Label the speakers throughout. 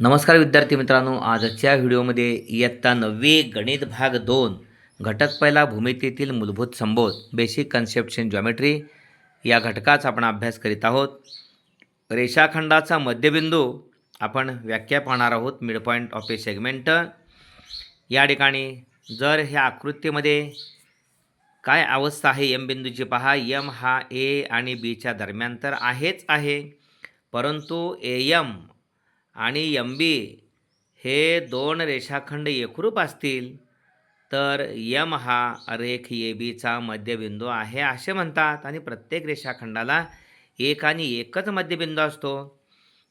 Speaker 1: नमस्कार विद्यार्थी मित्रांनो आजच्या व्हिडिओमध्ये इयत्ता नववी गणित भाग दोन घटक पहिला भूमितीतील मूलभूत संबोध बेसिक कन्सेप्शन इन जॉमेट्री या घटकाचा आपण अभ्यास करीत आहोत रेषाखंडाचा मध्यबिंदू आपण व्याख्या पाहणार आहोत mid point of a segment या ठिकाणी जर ह्या आकृतीमध्ये काय अवस्था आहे यम बिंदूची पहा यम हा ए आणि बीच्या दरम्यान तर आहेच आहे परंतु ए यम आणि बी हे दोन रेषाखंड एकरूप असतील तर यम हा रेख ए बीचा मध्यबिंदू आहे असे म्हणतात आणि प्रत्येक रेषाखंडाला एक आणि एकच मध्यबिंदू असतो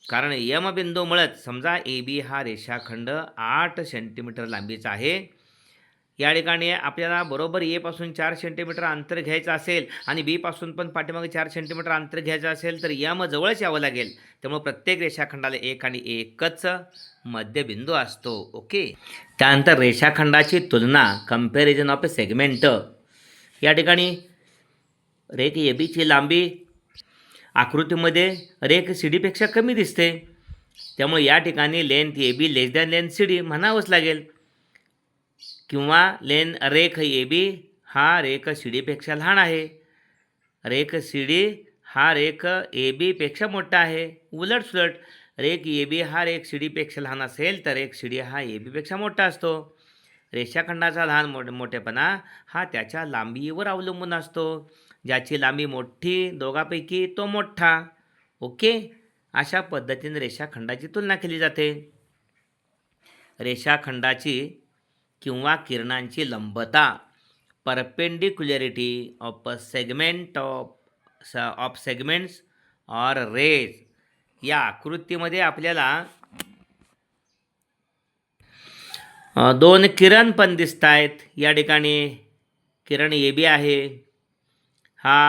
Speaker 1: कारण यमबिंदूमुळेच समजा ए बी हा रेषाखंड आठ सेंटीमीटर लांबीचा आहे या ठिकाणी आपल्याला बरोबर एपासून चार सेंटीमीटर अंतर घ्यायचं असेल आणि बीपासून पण पाठीमागे चार सेंटीमीटर अंतर घ्यायचं असेल तर यम जवळच यावं लागेल त्यामुळे प्रत्येक रेषाखंडाला एक आणि एकच मध्यबिंदू असतो ओके त्यानंतर रेषाखंडाची तुलना कम्पॅरिझन ऑफ अ सेगमेंट या ठिकाणी रेख ए बीची लांबी आकृतीमध्ये रेख सी डीपेक्षा कमी दिसते त्यामुळे या ठिकाणी length A B less than length C D म्हणावंच लागेल किंवा लेन रेख ए बी हा रेख सी डीपेक्षा लहान आहे रेख सी डी हा रेख ए बीपेक्षा मोठा आहे उलटसुलट रेख ए बी हा रेख सी डीपेक्षा लहान असेल तर रेख सी डी हा ए बीपेक्षा मोठा असतो रेषाखंडाचा लहान मोठ मोठेपणा हा त्याच्या लांबीवर अवलंबून असतो ज्याची लांबी मोठी दोघापैकी तो मोठा ओके अशा पद्धतीने रेषाखंडाची तुलना केली जाते रेषाखंडाची किंवा किरणांची लंबता perpendicularity of segment of of segments or rays या आकृतीमध्ये आपल्याला दोन किरण पण दिसत आहेत या ठिकाणी किरण ए बी आहे हा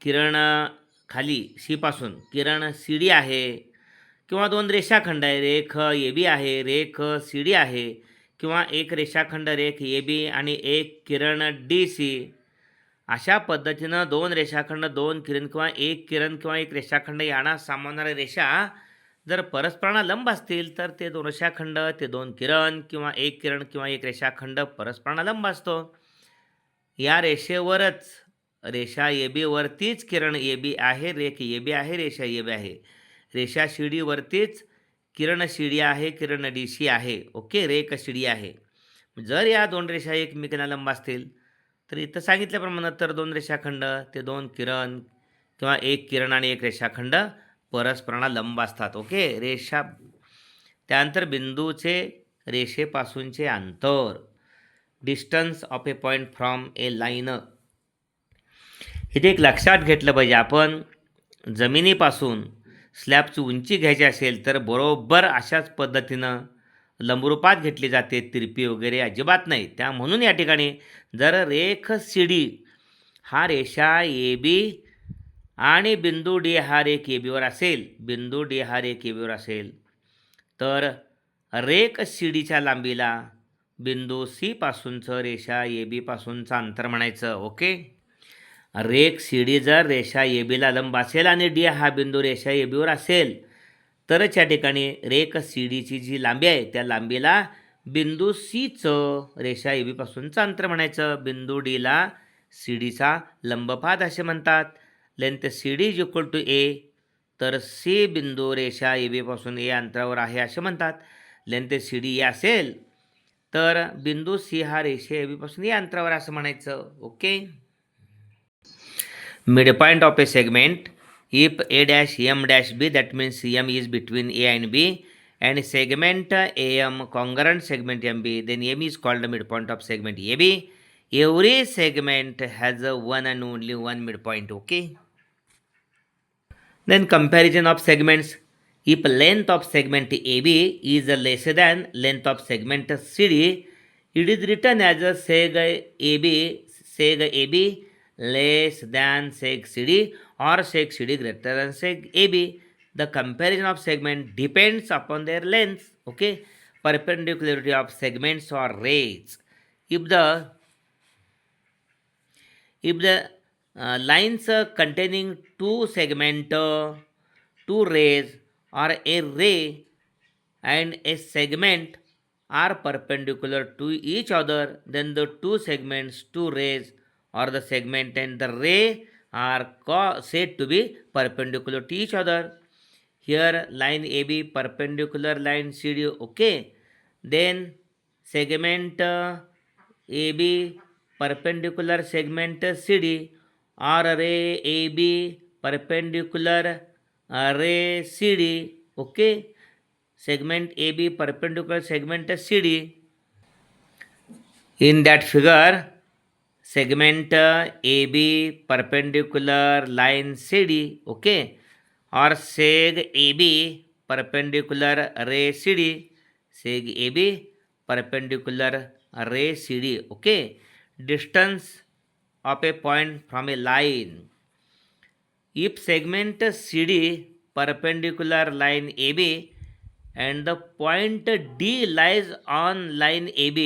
Speaker 1: किरण खाली सीपासून किरण सी डी आहे किंवा दोन रेषाखंड आहे रेख ए बी आहे रेख सी डी आहे किंवा एक रेषाखंड रेख ए बी आणि एक किरण डी सी अशा पद्धतीनं दोन रेषाखंड दोन किरण किंवा एक किरण किंवा एक रेषाखंड यांना सामावणाऱ्या रेषा जर परस्परांना लंब असतील तर ते दोन रेषाखंड ते दोन किरण किंवा एक किरण किंवा एक रेषाखंड परस्परांना लंब असतो या रेषेवरच रेषा ए बीवरतीच किरण ए बी आहे रेख ए बी आहे रेषा ए बी आहे रेषा शिडीवरतीच किरण शिडी आहे किरण डीशी आहे ओके रेक शिडी आहे जर या दोन रेषा एकमेकांना लंब असतील तर इथं सांगितल्याप्रमाणे तर दोन रेषाखंड ते दोन किरण किंवा एक किरण आणि एक रेषाखंड परस्परांना लंब असतात ओके रेषा त्यानंतर बिंदूचे रेषेपासूनचे अंतर distance of a point from a line इथे एक लक्षात घेतलं पाहिजे आपण जमिनीपासून स्लॅबची उंची घ्यायची असेल तर बरोबर अशाच पद्धतीनं लंबरूपात घेतली जाते तिरपी वगैरे अजिबात नाही त्या म्हणून या ठिकाणी जर रेख डी हा रेषा ए बी आणि बिंदू डी हा रेख ए बीवर असेल बिंदू डी हा रेख ए बीवर असेल तर रेख सीडीच्या लांबीला बिंदू सीपासूनचं रेषा ए बीपासूनचं अंतर म्हणायचं ओके रेख डी जर रेषा ए बीला लंब असेल आणि डी हा बिंदू रेषा ए बीवर असेल तरच या ठिकाणी रेख डीची जी लांबी आहे त्या लांबीला बिंदू सीचं रेषा ए बीपासूनचं अंतर म्हणायचं बिंदू डीला सी डीचा लंबपाद असे म्हणतात length C D is equal to A तर सी बिंदू रेषा ए बीपासून ए अंतरावर आहे असे म्हणतात लेंथ सी डी ए असेल तर बिंदू सी हा रेषा ए बीपासून ए अंतरावर असं म्हणायचं okay midpoint of a segment if a dash m dash b that means m is between a and b and segment am congruent segment mb then m is called the midpoint of segment ab every segment has a one and only one midpoint okay then comparison of segments if length of segment ab is less than length of segment cd it is written as a seg ab seg ab less than seg CD or seg CD greater than seg AB. The comparison of segment depends upon their length, okay? Perpendicularity of segments or rays. If the if the uh, lines uh, containing two segment, uh, two rays or a ray and a segment are perpendicular to each other, then the two segments, two rays or the segment and the ray are said to be perpendicular to each other. Here line AB perpendicular line CD okay. Then segment uh, AB perpendicular segment uh, CD or ray AB perpendicular uh, ray CD okay. Segment AB perpendicular segment uh, CD. In that figure segment AB perpendicular line CD okay or seg AB perpendicular ray CD seg AB perpendicular ray CD okay distance of a point from a line if segment CD perpendicular line AB and the point D lies on line AB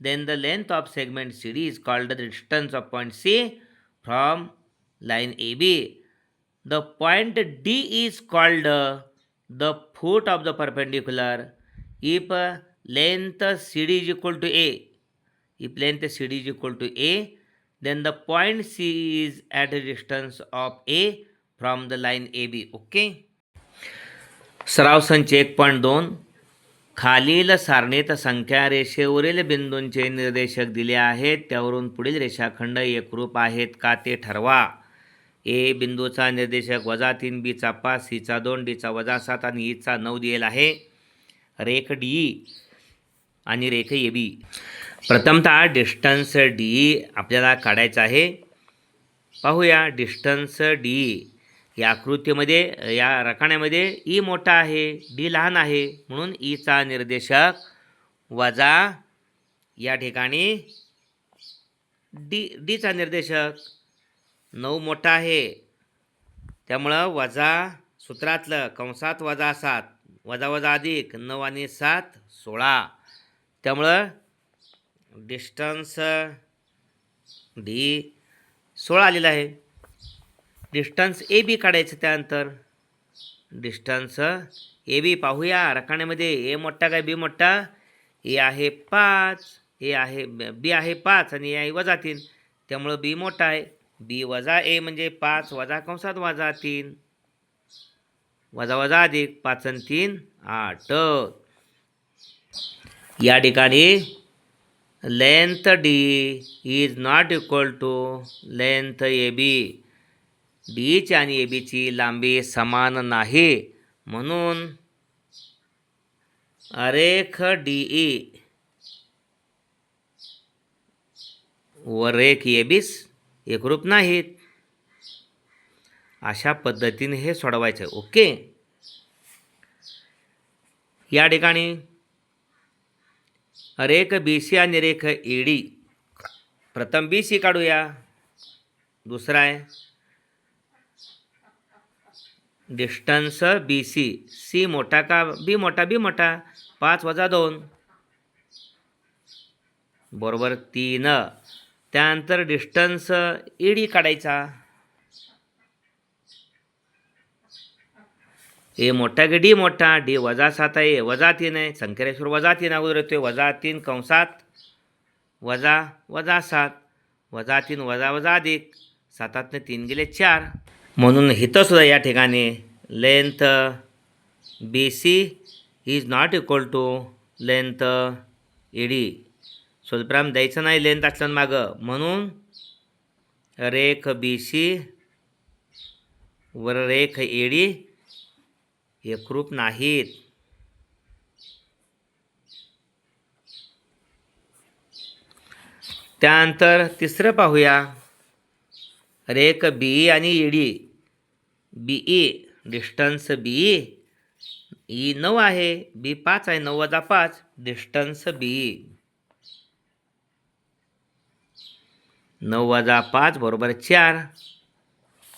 Speaker 1: then the length of segment CD is called the distance of point C from line AB. The point D is called uh, the foot of the perpendicular if uh, length CD is equal to A. If length CD is equal to A, then the point C is at a distance of A from the line AB. Okay. सराव संच एक point दोन खालील सारणीत संख्या रेषेवरील बिंदूंचे निर्देशक दिले आहेत त्यावरून पुढील रेषाखंड एकरूप आहेत का ते ठरवा ए बिंदूचा निर्देशक वजा तीन बीचा पाच सीचा दोन डीचा वजा सात आणि ईचा नऊ दिलेला आहे रेख डी आणि रेख ए बी प्रथमतः डिस्टन्स डी आपल्याला काढायचं आहे पाहूया डिस्टन्स डी या आकृतीमध्ये या रखाण्यामध्ये ई मोठा आहे डी लहान आहे म्हणून ईचा निर्देशक वजा या ठिकाणी डी डीचा निर्देशक नऊ मोठा आहे त्यामुळं वजा सूत्रातलं कंसात वजा सात वजा वजा अधिक नऊ आणि सात सोळा त्यामुळं डिस्टन्स डी सोळा आलेला आहे डिस्टन्स ए बी काढायचं त्यानंतर डिस्टन्स ए बी पाहूया रखाण्यामध्ये ए मोठा काय बी मोठा ए आहे पाच ए आहे बी आहे पाच आणि ए आहे वजा तीन त्यामुळं बी मोठा आहे बी वजा ए म्हणजे पाच वजा कंसात वजा तीन वजा वजा अधिक पाच आणि तीन आठ या ठिकाणी length D is not equal to length A B beach आणि ए बीची लांबी समान नाही म्हणून अरेख डी ई व रेख ए बीस एकरूप नाहीत अशा पद्धतीने हे सोडवायचं ओके या ठिकाणी अरेख बी सी आणि रेख डी प्रथम बी सी काढूया दुसरा आहे डिस्टन्स बी सी सी मोठा का बी मोठा बी मोठा पाच वजा दोन बरोबर तीन त्यानंतर डिस्टन्स ई डी काढायचा ए मोठा की डी मोठा डी वजा सात आहे वजा तीन आहे संकेश्वर वजा तीन अगोदर येतोय वजा तीन कंसात वजा वजा सात वजा तीन वजा वजा अधिक सातातनं तीन गेले चार म्हणून हितसुद्धा या ठिकाणी length B C is not equal to length E D सोलप्राम द्यायचं नाही लेंथ असल्यानं मागं म्हणून रेख बी सी वर रेख ई e डी एकरूप नाहीत त्यानंतर तिसरं पाहूया रेक बी ई आणि E D B E distance B E नऊ आहे बी पाच आहे नऊ वजा पाच डिस्टन्स बी ई नऊ वजा पाच बरोबर चार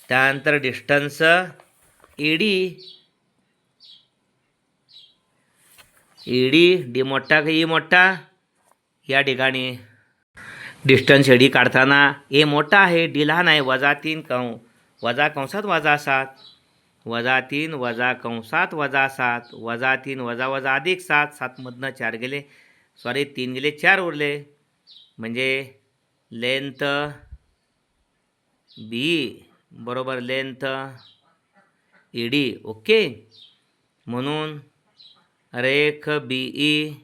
Speaker 1: त्यानंतर डिस्टन्स डी ईडी डी मोठा का ई मोठा या ठिकाणी डिस्टन्स एडी काढताना ए मोठा आहे डी लहान आहे वजा तीन कं वजा कंसात वजा सात वजा तीन वजा कंसात वजा सात वजा तीन वजा वजा अधिक सात सातमधनं चार गेले सॉरी तीन गेले चार उरले म्हणजे लेंथ बी बरोबर लेंथ ई डी ओके म्हणून रेख बी ई e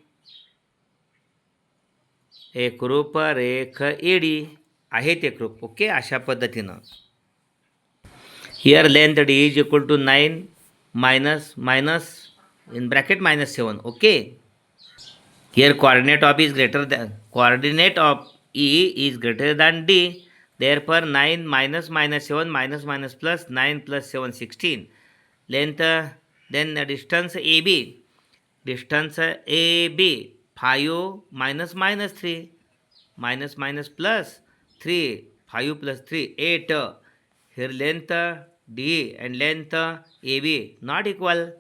Speaker 1: एकरूप रेख एडी आहे ते क्रूप ओके अशा पद्धतीनं here length D is equal to nine minus minus in bracket minus seven okay here coordinate of is greater than coordinate of E is greater than D therefore nine minus minus seven minus minus plus nine plus seven sixteen length then distance A B distance A B 5 minus minus 3, minus minus plus 3, 5 plus 3, 8. Here length D and length AB not equal.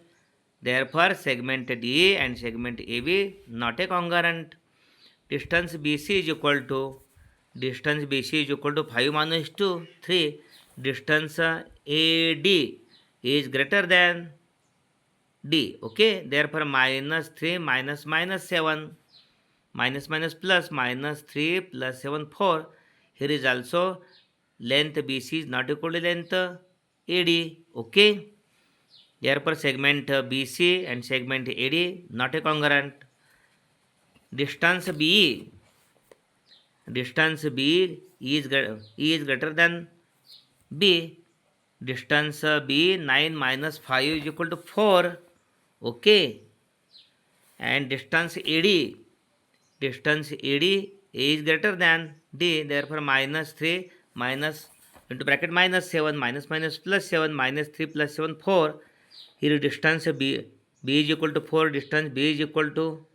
Speaker 1: Therefore, segment DE and segment AB not a congruent. Distance BC is equal to 5 minus 2, 3. Distance AD is greater than D. Okay, therefore minus 3 minus minus 7 minus minus plus minus 3 plus 7 4. Here is also length BC is not equal to length AD. Okay, therefore segment BC and segment AD not a congruent. Distance BE distance B is, e is greater than B. Distance B 9 minus 5 is equal to 4. okay and distance AD distance AD is greater than D therefore minus 3 minus into bracket minus 7 minus minus plus 7 minus 3 plus 7 4 here distance B B is equal to 4 distance B is equal to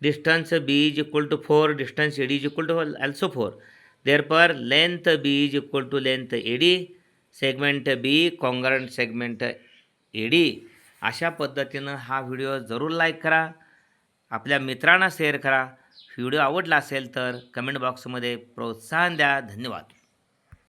Speaker 1: distance B is equal to 4 distance AD is equal to also 4 therefore length B is equal to length AD segment B congruent segment AD अशा पद्धतीनं हा video जरूर like करा आपल्या मित्रांना share करा video आवडला असेल तर कमेंट बॉक्समध्ये प्रोत्साहन द्या धन्यवाद